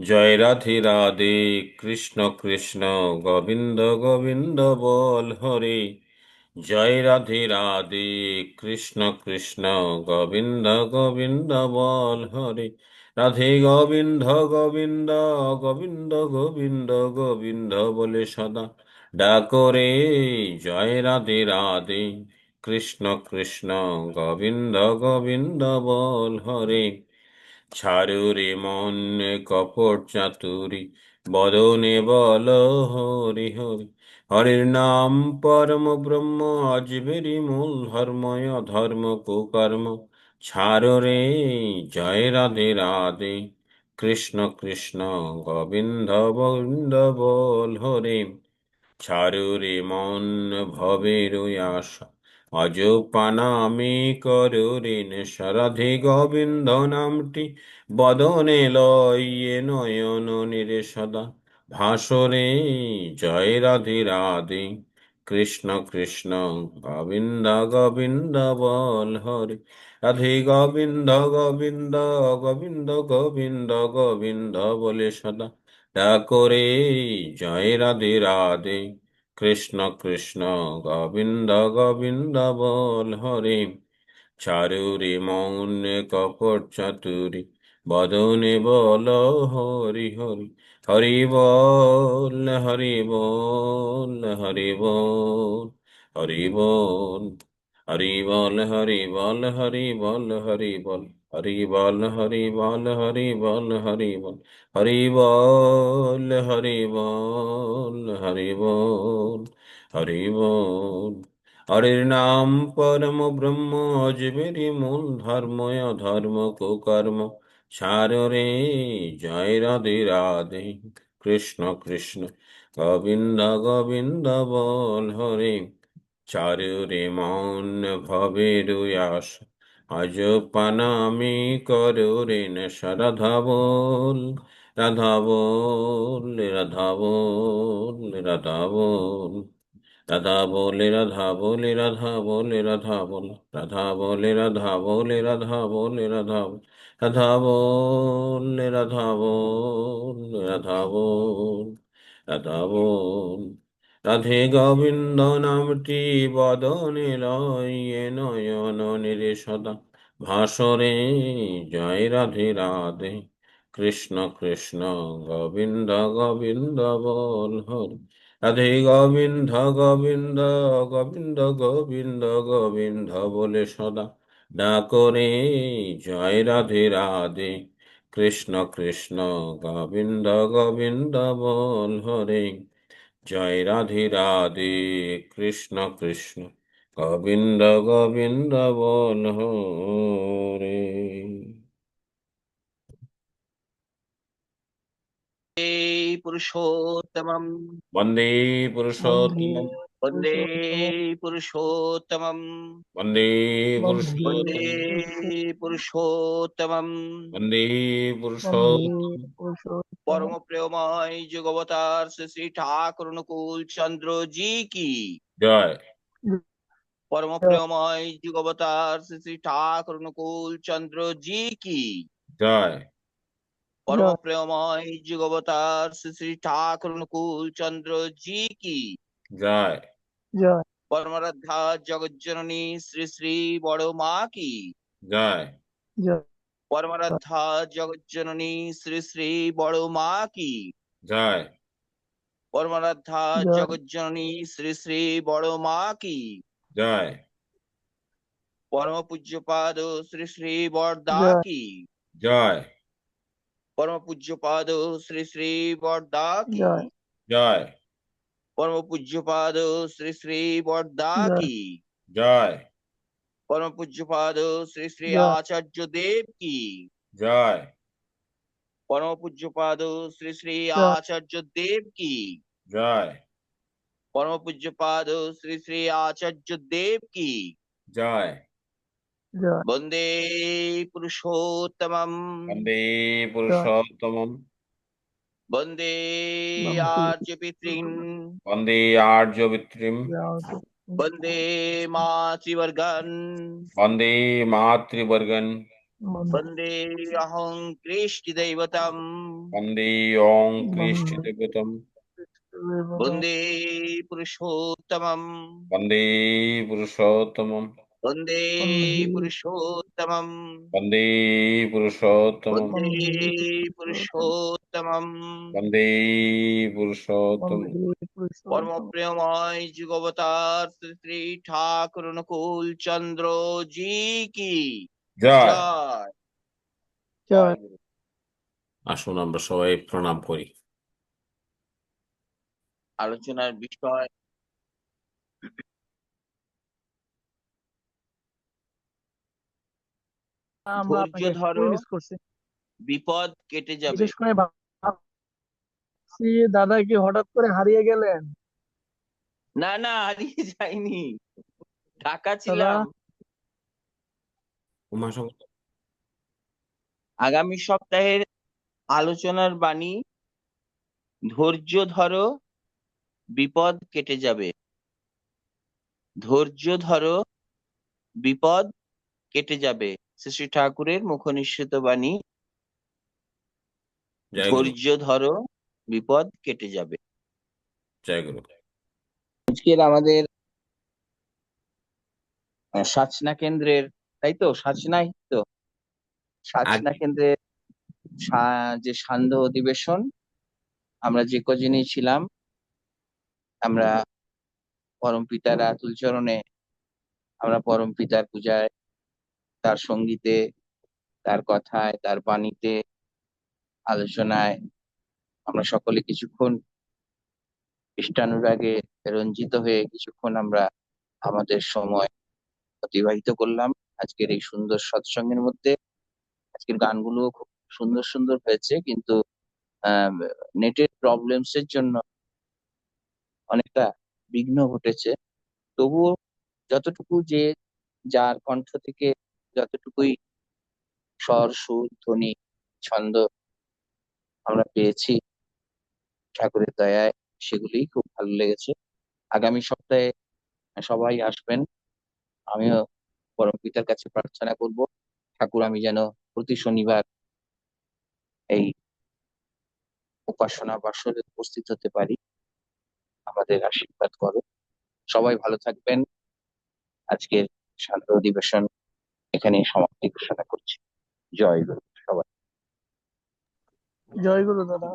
জয় রাধে রাধে, কৃষ্ণ কৃষ্ণ, গোবিন্দ গোবিন্দ বল হরে। জয় রাধে রাধে, কৃষ্ণ কৃষ্ণ, গোবিন্দ গোবিন্দ বল হরে। রাধে গোবিন্দ গোবিন্দ গোবিন্দ গোবিন্দ গোবিন্দ বলে সদা ডাকরে জয় রাধে রাধে, কৃষ্ণ কৃষ্ণ, গোবিন্দ গোবিন্দ বল হরে। ছাড়ু রে মন কপট চাতুরি, বদনে বল হরি হরি। হরির নাম পরম ব্রহ্ম আজবেরি মূল ধর্ময় ধর্ম কুকর্ম। ছাড়ো রে, জয় রাধে রাধে। কৃষ্ণ কৃষ্ণ গোবিন্দ গোবিন্দ বল হরে। ছাড়ু রে মন ভবের আশা। অজ পানামি করু ঋণ সারাধি গোবিন্দ নামটি বদনে লইয়ে নয়ন নিরে সদা ভাসরে, জয় রাধে রাধে। কৃষ্ণ কৃষ্ণ, গোবিন্দ গোবিন্দ বল হরে। রাধে গোবিন্দ গোবিন্দ গোবিন্দ গোবিন্দ গোবিন্দ বলে সদা। ডাকরে জয় রাধে রাধে। কৃষ্ণ কৃষ্ণ গোবিন্দ গোবিন্দ বল হরে। চারুরে মৌন কপট চাতুরি বদনে বল হরি হরি। হরি বল হরি বল হরি বল হরি বল হরি বল হরি বল হরি বল হরি বল। হরি বল হরি বল হরি বল হরি বল হরি বল হরি বল হরি বল হরি বল। হরির নাম পরম ব্রহ্ম অজবেরি মূল ধর্ম, অধর্ম, কুকর্ম। সারে জয় রাধে রাধে, কৃষ্ণ কৃষ্ণ, গোবিন্দ গোবিন্দ বল হরে। চারু রে মন ভবের আশ আজ পানামি করু রে বল রাধা বল রাধা রাধা বল রাধা বলে রাধা বলে রাধা বলে রাধা বল রাধা বলে রাধা বলে রাধা বলে রাধা বল রাধা বলে রাধা বল রাধা বল রাধা বল রাধে গোবিন্দ নামটি বদনে লয়ে নয়ন নিরে সদা ভাসরে জয় রাধে রাধে। কৃষ্ণ কৃষ্ণ গোবিন্দ গোবিন্দ বল হরি। রাধে গোবিন্দ গোবিন্দ গোবিন্দ গোবিন্দ গোবিন্দ বলে সদা। ডাকরে জয় রাধে রাধে। কৃষ্ণ কৃষ্ণ গোবিন্দ গোবিন্দ বল হরে। জয় রাধে রাধে কৃষ্ণ কৃষ্ণ। গোবিন্দ গোবিন্দ বল রে। পুরুষোত্তমম। বন্দে পুরুষোত্তম বন্দে পুরুষোত্তমম। বন্দে বন্দে পুরুষোত্তমম। বন্দে পুরুষোত্তম परम हम्म। प्रेमय जुगवतार श्री ठाकुर अनुकूल चंद्र जी की। जय। परम प्रेमय जुगवतार श्री ठाकुर अनुकूल चंद्र जी की। जय। परम प्रेमय जुगवतार श्री ठाकुर अनुकूल चंद्र जी की। जय। जय। परम रद्धा जगत जननी श्री श्री बड़ो माँ की। जय। जय। परमरथा जगत जननी श्री श्री बड़ो मा की। जय। परमरथा जगत जननी श्री श्री बड़ो मा की। जय। परम पूज्य पाद श्री श्री बड़दा की। जय। परम पूज्य पाद श्री श्री बड़दा की। जय। परम पूज्य पाद श्री श्री बड़दा की। जय। পরম পূজ্যপাদ শ্রী শ্রী আচার্য দেব কি জয় পরম পূজ্যপাদ শ্রী শ্রী আচার্য দেব কি জয় পরম পূজ্যপাদ শ্রী শ্রী আচার্য দেব কি জয় বন্দে পুরুষোত্তম বন্দে পুরুষোত্তম বন্দে আর্য পিতৃম বন্দে আর্য পিতৃম वंदे मातृवर्गन। वंदे मातृवर्गन। वंदे अहं कृष्टिदैवतम् ओं ॐ कृष्टिदैवतम् वंदे पुरुषोत्तमम। वंदे पुरुषोत्तमम। বন্দে পুরুষোত্তমম वन्दे पुरुषोत्तमम् বন্দে পুরুষোত্তম বন্দে পুরুষোত্তম পরম প্রেমময় যুগবতার শ্রী ঠাকুর অনুকূল চন্দ্র জি কি জয় জয় জয় আসুন আমরা সবাই প্রণাম করি আলোচনার বিষয় আমরা ধৈর্য ধরো। বিপদ কেটে যাবে। বিশেষ করে ভাবছি দাদা কি হঠাৎ করে হারিয়ে গেলেন। না না হারিয়ে যায়নি। ঢাকা ছিলাম। আগামী সপ্তাহের আলোচনার বাণী ধৈর্য ধরো বিপদ কেটে যাবে। ধৈর্য ধরো বিপদ কেটে যাবে। শ্রী শ্রী ঠাকুরের মুখ নিঃসৃত বাণী ধৈর্য ধরো বিপদ কেটে যাবে। আজকের আমাদের সাচনা কেন্দ্রের তাই তো? সাচনাই তো? সাচনা কেন্দ্রের যে সান্ধ্য অধিবেশন আমরা যে কজনই ছিলাম আমরা পরম পিতার আতুল চরণে আমরা পরম পিতার পূজায় তার সঙ্গীতে, তার কথায়, তার বাণীতে, আলোচনায় আমরা সকলে কিছুক্ষণ ইষ্টানুরাগে রঞ্জিত হয়ে কিছুক্ষণ আমরা আমাদের সময় অতিবাহিত করলাম। আজকের এই সুন্দর সৎসঙ্গের মধ্যে আজকের গানগুলো খুব সুন্দর সুন্দর হয়েছে, কিন্তু নেটের প্রবলেমস এর জন্য অনেকটা বিঘ্ন ঘটেছে। তবুও যতটুকু যে যার কণ্ঠ থেকে যতটুকুই স্বর, সুর, ধ্বনি, ছন্দ আমরা পেয়েছি ঠাকুরের দয়ায় সেগুলি খুব ভালো লেগেছে। আগামী সপ্তাহে সবাই আসবেন। আমিও পরম পিতার কাছে প্রার্থনা করব, ঠাকুর আমি যেন প্রতি শনিবার এই উপাসনা বাসরে উপস্থিত হতে পারি, আমাদের আশীর্বাদ করো। সবাই ভালো থাকবেন। আজকের শান্ত অধিবেশন এখানে সমাপ্তি ঘোষণা করছি। জয় গুরু সবাই। জয় গুরু দাদা।